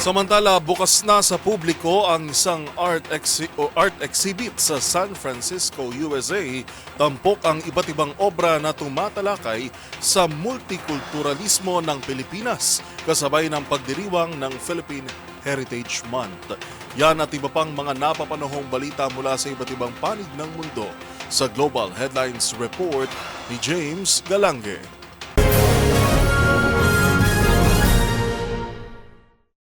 Samantala, bukas na sa publiko ang isang art, exhi- o art exhibit sa San Francisco, USA. Tampok ang iba't ibang obra na tumatalakay sa multikulturalismo ng Pilipinas kasabay ng pagdiriwang ng Philippine Heritage Month. Yan at iba pang mga napapanahong balita mula sa iba't ibang panig ng mundo sa Global Headlines Report ni James Galange.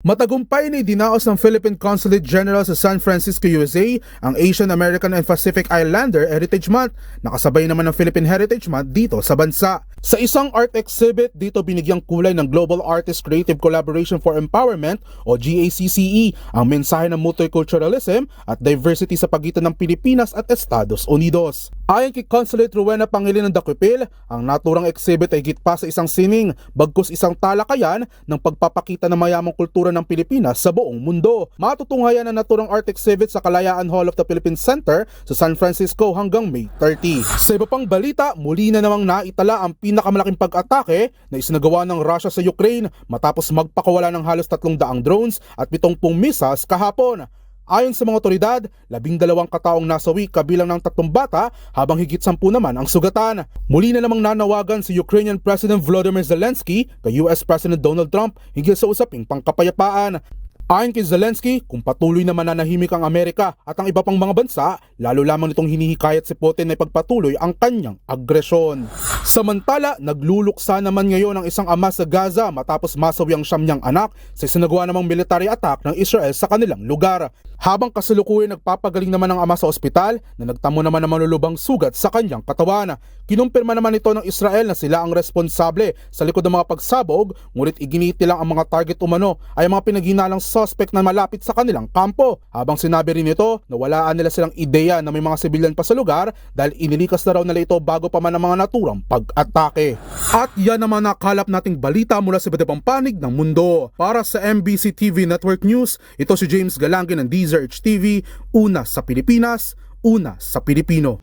Matagumpay ni dinaos ng Philippine Consulate General sa San Francisco, USA ang Asian American and Pacific Islander Heritage Month. Nakasabay naman ng Philippine Heritage Month dito sa bansa. Sa isang art exhibit, dito binigyang kulay ng Global Artist Creative Collaboration for Empowerment o GACCE ang mensahe ng multiculturalism at diversity sa pagitan ng Pilipinas at Estados Unidos. Ayon kay Consulate Rowena Pangilinan Dakupil, ang naturang exhibit ay higit pa sa isang sining, bagkus isang talakayan ng pagpapakita ng mayamang kultura ng Pilipinas sa buong mundo. Matutunghayan ang naturang art exhibit sa Kalayaan Hall of the Philippines Center sa San Francisco hanggang May 30. Sa iba pang balita, muli na namang naitala ang pinakamalaking pag-atake na isinagawa ng Russia sa Ukraine matapos magpakawala ng halos 300 drones at 70 missiles kahapon. Ayon sa mga otoridad, labing dalawang kataong nasawi kabilang ng tatlong bata habang higit sampu naman ang sugatan. Muli na namang nanawagan si Ukrainian President Volodymyr Zelensky kay US President Donald Trump hinggil sa usaping pangkapayapaan. Ayon kay Zelensky, kung patuloy na mananahimik ang Amerika at ang iba pang mga bansa, lalo lamang nitong hinihikayat si Putin na ipagpatuloy ang kanyang agresyon. Samantala, nagluluksa naman ngayon ang isang ama sa Gaza matapos masawi ang siyam niyang anak sa isinagawa namang military attack ng Israel sa kanilang lugar. Habang kasalukuyan nagpapagaling naman ang ama sa ospital na nagtamo naman ng malulubang sugat sa kanyang katawan. Kinumpirma naman ito ng Israel na sila ang responsable sa likod ng mga pagsabog ngunit iginiti lang ang mga target umano ay ang mga pinaghinalang suspect na malapit sa kanilang kampo. Habang sinabi rin ito na walaan nila silang ideya na may mga sibilyan pa sa lugar dahil inilikas na raw nila ito bago pa man ang mga naturang pag-atake. At yan naman nakalap nating balita mula sa iba't ibang panig ng mundo. Para sa MBC TV Network News, ito si James Galangi ng DZRH TV, una sa Pilipinas, una sa Pilipino.